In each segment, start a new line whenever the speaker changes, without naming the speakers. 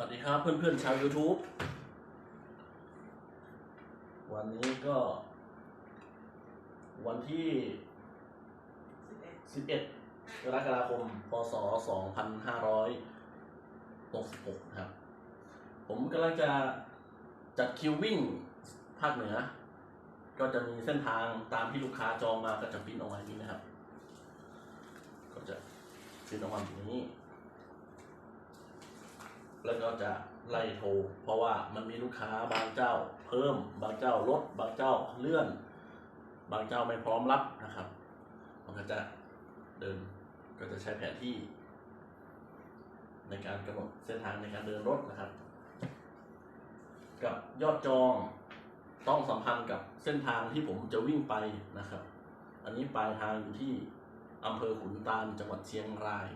วัสดีครับเพื่อนๆชาว YouTube วันนี้ก็ วันที่ 11 กรกฎาคม พศ 2566 ครับ ผมกำลังจะจัดคิววิ่งภาคเหนือ ก็จะมีเส้นทางตามที่ลูกค้าจองมาก็จะพิมพ์ออกมาอย่างนี้นะครับ ก็จะพิมพ์ออกมาแบบนี้ แล้วก็จะไล่โทร เพราะว่ามันมีลูกค้าบางเจ้า เพิ่ม บางเจ้าลด บางเจ้าเลื่อน บางเจ้าไม่พร้อมรับนะครับ มันก็จะเดินก็จะใช้แผนที่ ในการกำหนดเส้นทางในการเดินรถนะครับ กับยอดจองต้องสัมพันธ์กับเส้นทางที่ผมจะวิ่งไปนะครับ อันนี้ปลายทางอยู่ที่อำเภอขุนตาลจังหวัดเชียงราย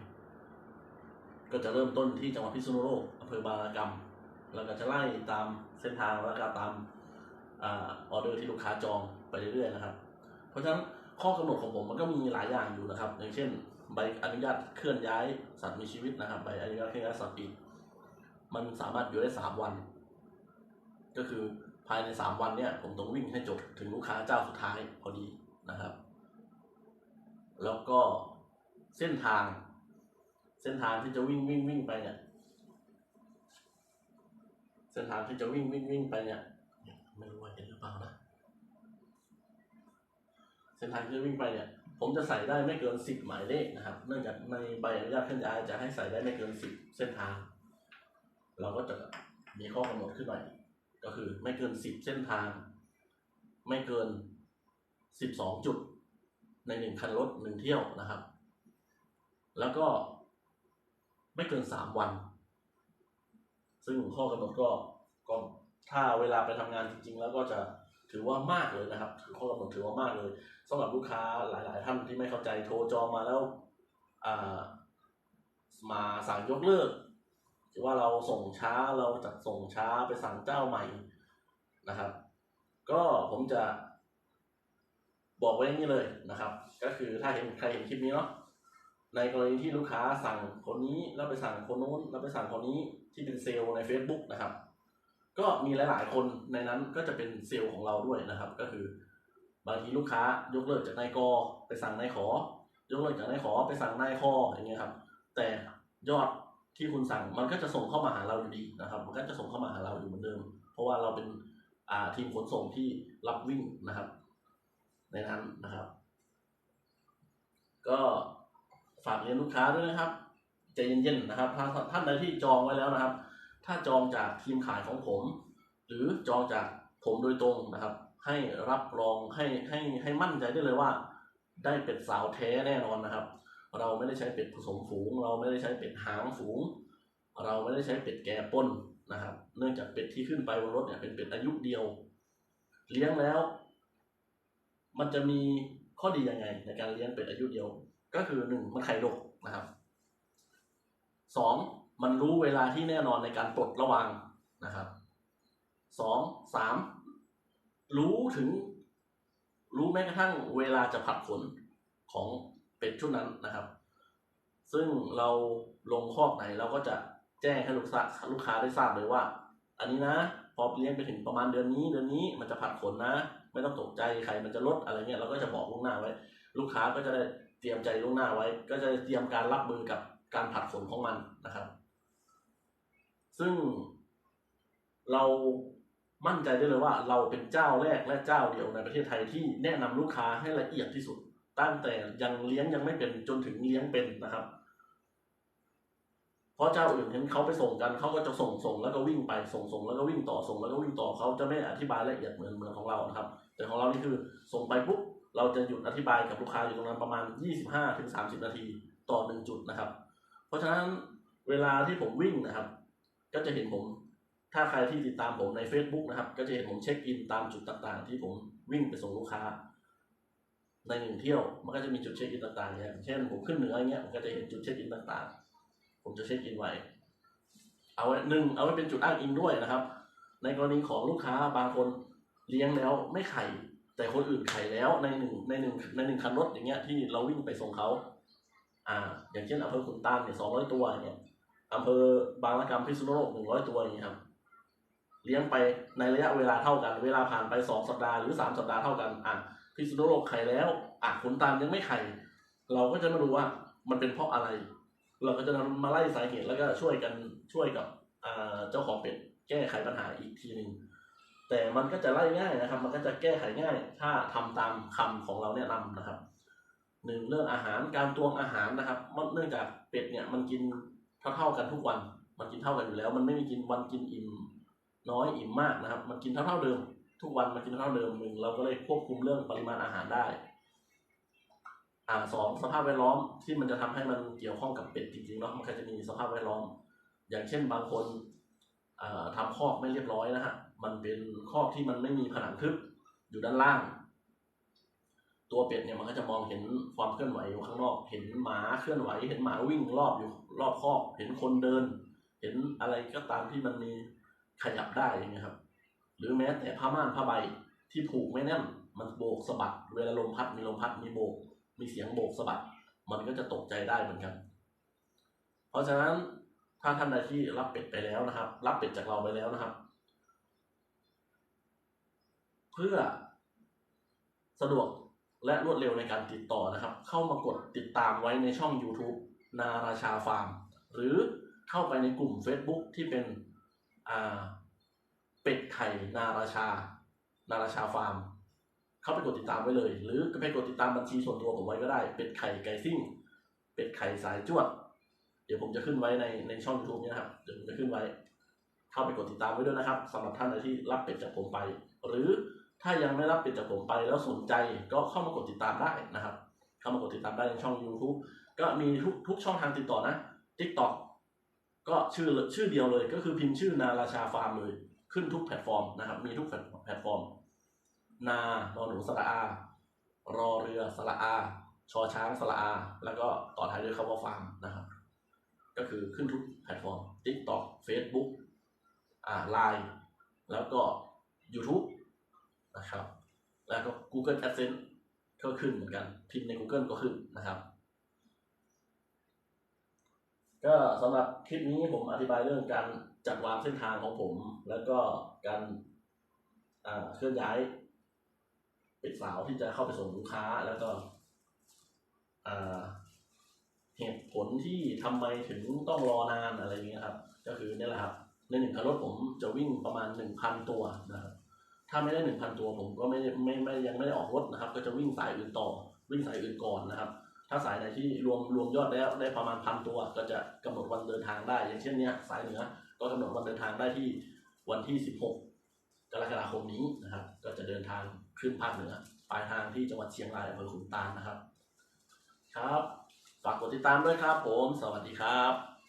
ก็จะเริ่มต้นที่จังหวัดพิษณุโลก ภอบางระกำแล้วก็จะไล่ตามเส้นทางแล้วก็ตามออเดอร์ที่ลูกค้าจองไปเรื่อยๆนะครับ เพราะฉะนั้นข้อกำหนดของผมมันก็มีหลายอย่างอยู่นะครับ อย่างเช่น ใบอนุญาตเคลื่อนย้ายสัตว์มีชีวิตนะครับ ใบอนุญาตเคลื่อนย้ายสัตว์ปีกมันสามารถอยู่ได้สามวัน ก็คือภายในสามวันเนี่ยผมต้องวิ่งให้จบถึงลูกค้าเจ้าสุดท้ายพอดีนะครับ แล้วก็เส้นทาง เส้นทางที่จะวิ่งวิ่งวิ่งไปเนี่ย เส้นทางที่จะวิ่งวิ่งวิ่งไปเนี่ยไม่รู้ว่าเห็นหรือเปล่านะเส้นทางที่จะวิ่งไปเนี่ย ผมจะใส่ได้ไม่เกินสิบหมายเลขนะครับ เนื่องจากในใบอนุญาตเคลื่อนย้ายจะให้ใส่ได้ไม่เกินสิบเส้นทาง เราก็จะมีข้อกำหนดขึ้นหน่อยก็คือไม่เกินสิบเส้นทาง ไม่เกินสิบสองจุด ในหนึ่งคันรถหนึ่งเที่ยวนะครับ แล้วก็ไม่เกินสามวัน ซึ่งข้อกำหนดก็ก็ถ้าเวลาไปทำงานจริง ๆ แล้วก็จะถือว่ามากเลยนะครับถือข้อกำหนดถือว่ามากเลยสำหรับลูกค้าหลาย ๆ ท่านที่ไม่เข้าใจโทรจองมาแล้วอ่ามาสั่งยกเลิกหรือว่าเราส่งช้าเราจัดส่งช้าไปสั่งเจ้าใหม่นะครับ ก็ผมจะบอกไว้อย่างนี้เลยนะครับ ก็คือถ้าเห็นใครเห็นคลิปนี้เนาะ ในกรณีที่ลูกค้าสั่งคนนี้แล้วไปสั่งคนนู้นแล้วไปสั่งคนนี้ที่เป็นเซลล์ใน Facebook นะครับ ก็มีหลาย ๆ คนในนั้นก็จะเป็นเซลล์ของเราด้วยนะครับ ก็คือบางทีลูกค้ายกเลิกจากนายกไปสั่งนายขอ ยกเลิกจากนายขอไปสั่งนายคออย่างเงี้ยครับ แต่ยอดที่คุณสั่งมันก็จะส่งเข้ามาหาเราอยู่ดีนะครับ มันก็จะส่งเข้ามาหาเราอยู่เหมือนเดิม เพราะว่าเราเป็นอ่าทีมขนส่งที่รับวิ่งนะครับ ในนั้นนะครับ ก็ ฝากเรียนลูกค้าด้วยนะครับใจเย็นๆนะครับ ถ้าท่านใดที่จองไว้แล้วนะครับ ถ้าจองจากทีมขายของผม หรือจองจากผมโดยตรงนะครับ ให้รับรองให้ให้ให้มั่นใจได้เลยว่า ได้เป็ดสาวแท้แน่นอนนะครับ เราไม่ได้ใช้เป็ดผสมฝูง เราไม่ได้ใช้เป็ดหางฝูง เราไม่ได้ใช้เป็ดแก่ป้นนะครับ เนื่องจากเป็ดที่ขึ้นไปบนรถเนี่ยเป็นเป็ดอายุเดียว เลี้ยงแล้ว มันจะมีข้อดียังไงในการเลี้ยงเป็ดอายุเดียว ก็คือหนึ่งมันไข่ดกนะครับสองมันรู้เวลาที่แน่นอนในการปลดระวางนะครับสองสามรู้ถึง รู้แม้กระทั่งเวลาจะผัดขนของเป็ดชุดนั้นนะครับ ซึ่งเราลงคอกไหนเราก็จะแจ้งให้ลูกค้าลูกค้าได้ทราบเลยว่า อันนี้นะพอเลี้ยงไปถึงประมาณเดือนนี้เดือนนี้มันจะผัดขนนะ ไม่ต้องตกใจใครมันจะลดอะไรเงี้ยเราก็จะบอกล่วงหน้าไว้ ลูกค้าก็จะได้เตรียมใจล่วงหน้าไว้ ก็จะเตรียมการรับมือกับการผัดขนของมันนะครับ ซึ่งเรามั่นใจได้เลยว่า เราเป็นเจ้าแรกและเจ้าเดียวในประเทศไทยที่แนะนำลูกค้าให้ละเอียดที่สุด ตั้งแต่ยังเลี้ยงยังไม่เป็นจนถึงเลี้ยงเป็นนะครับ เพราะเจ้าอื่นเห็นเขาไปส่งกันเขาก็จะส่งส่งแล้วก็วิ่งไปส่งส่งแล้วก็วิ่งต่อส่งแล้วก็วิ่งต่อเขาจะไม่อธิบายละเอียดเหมือนเหมือนของเรานะครับ แต่ของเรานี่คือส่งไปปุ๊บ เราจะหยุดอธิบายกับลูกค้าอยู่ตรงนั้นประมาณ 25-30 นาทีต่อหนึ่งจุดนะครับ เพราะฉะนั้นเวลาที่ผมวิ่งนะครับ ก็จะเห็นผมถ้าใครที่ติดตามผมใน Facebook นะครับ ก็จะเห็นผมเช็คอินตามจุดต่างๆ ที่ผมวิ่งไปส่งลูกค้า ในหนึ่งเที่ยวมันก็จะมีจุดเช็คอินต่างๆอย่างเช่นผมขึ้นเหนืออย่างเงี้ยผมก็จะเห็นจุดเช็คอินต่างๆ ผมจะเช็คอินไว้ เอาไว้หนึ่งเอาไว้เป็นจุดอ้างอิงด้วยนะครับ ในกรณีของลูกค้าบางคนเลี้ยงแล้วไม่ไข่ แต่คนอื่นไขแล้วในหนึ่งในหนึ่งในหนึ่งคันรถอย่างเงี้ยที่เราวิ่งไปส่งเขาอ่า อย่างเช่นอำเภอขุนตาลเนี่ยสองร้อยตัวเงี้ยอำเภอบางละกำพิษณุโลกหนึ่งร้อยตัวอย่างนี้ยครับ เลี้ยงไปในระยะเวลาเท่ากัน เวลาผ่านไปสองสัปดาห์หรือสามสัปดาห์เท่ากันอะพิษณุโลกไข่แล้วอะขุนตาลยังไม่ไข่ เราก็จะม่รู้ว่ามันเป็นเพราะอะไร เราก็จะมาไล่สาเหตุแล้วก็ช่วยกันช่วยกับอ่าเจ้าของเป็ดแก้ไขปัญหาอีกทีหนึ่ง แต่มันก็จะไล่ง่ายนะครับ มันก็จะแก้ไขง่าย ถ้าทำตามคำของเราแนะนำนะครับหนึ่งเรื่องอาหารการตวงอาหารนะครับเนื่องจากเป็ดเนี่ยมันกินเท่าๆกันทุกวัน มันกินเท่ากันอยู่แล้ว มันไม่มีกินวันกินอิ่มน้อยอิ่มมากนะครับ มันกินเท่าๆเดิม ทุกวันมันกินเท่าเดิมหนึ่งเราก็เลยควบคุมเรื่องปริมาณอาหารได้อ่าสองสภาพแวดล้อมที่มันจะทำให้มันเกี่ยวข้องกับเป็ดจริงๆเนาะมันก็จะมีสภาพแวดล้อม อย่างเช่นบางคนอ่าทำคอกไม่เรียบร้อยนะฮะ มันเป็นคอกที่มันไม่มีผนังทึบอยู่ด้านล่าง ตัวเป็ดเนี่ยมันก็จะมองเห็นความเคลื่อนไหวอยู่ข้างนอก เห็นหมาเคลื่อนไหว เห็นหมาวิ่งรอบอยู่รอบคอก เห็นคนเดิน เห็นอะไรก็ตามที่มันมีขยับได้อย่างเงี้ยครับ หรือแม้แต่ผ้าม่านผ้าใบที่ผูกไม่แน่น มันโบกสะบัด เวลาลมพัดมีลมพัดมีโบก มีเสียงโบกสะบัด มันก็จะตกใจได้เหมือนกัน เพราะฉะนั้นถ้าท่านใดที่รับเป็ดไปแล้วนะครับ รับเป็ดจากเราไปแล้วนะครับ พื่อสะดวกและรวดเร็วในการติดต่อนะครับ เข้ามากดติดตามไว้ในช่อง YouTube นาราชาฟาร์ม หรือเข้าไปในกลุ่ม Facebook ที่เป็นอ่าเป็ดไข่นาราชา นาราชาฟาร์ม เข้าไปกดติดตามไว้เลย หรือไปกดติดตามบัญชีส่วนตัวผมไว้ก็ได้ เป็ดไข่ไก่ซิ่ง เป็ดไข่สายจวด เดี๋ยวผมจะขึ้นไว้ในในช่อง YouTube นี้นะครับ เดี๋ยวผมจะขึ้นไว้ เข้าไปกดติดตามไว้ด้วยนะครับสำหรับท่านที่รับเป็ดจากผมไป หรือ ถ้ายังไม่รับป็ดจากผมไปแล้วสนใจก็เข้ามากดติดตามได้นะครับ เข้ามากดติดตามได้ในช่อง YouTube ก็มีทุกทุกช่องทางติดต่อนะ TikTok ก็ชื่อชื่อเดียวเลยก็คือพิมพ์ชื่อนาราชาฟาร์มเลย ขึ้นทุกแพลตฟอร์มนะครับ มีทุกแพลตฟอร์ม นานอหนูสระอา รอเรือสระอา ชอช้างสระอา แล้วก็ต่อท้ายด้วยคำว่าฟาร์มนะครับ ก็คือขึ้นทุกแพลตฟอร์ม TikTok Facebook อ่า Line แล้วก็ YouTube นะครับ แล้วก็ Google Adsense ก็ขึ้นเหมือนกัน พิมพ์ใน Google ก็ขึ้นนะครับ ก็สำหรับคลิปนี้ผมอธิบายเรื่องการจัดวางเส้นทางของผม แล้วก็การอ่าเคลื่อนย้ายป็ดสาวที่จะเข้าไปส่งลูกค้าแล้วก็อ่าเหตุผลที่ทำไมถึงต้องรอนานอะไรอย่างเงี้ยครับ ก็คือเนี่ยแหละครับในหนึ่งคันรถผมจะวิ่งประมาณหนึ่งพันตัวนะครับ ถ้าไม่ได้หนึ่งพันตัวผมก็ไม่ไม่ไม่ยังไม่ได้ออกรถนะครับ ก็จะวิ่งสายอื่นต่อวิ่งสายอื่นก่อนนะครับ ถ้าสายไหนที่รวมรวมยอดแล้วได้ประมาณพันตัว ก็จะกำหนดวันเดินทางได้ อย่างเช่นเนี้ยสายเหนือก็กำหนดวันเดินทางได้ที่วันที่ 16 กรกฎาคมนี้นะครับ ก็จะเดินทางขึ้นภาคเหนือปลายทางที่จังหวัดเชียงรายอำเภอขุนตาลนะครับ ครับฝากกดติดตามด้วยครับผม สวัสดีครับ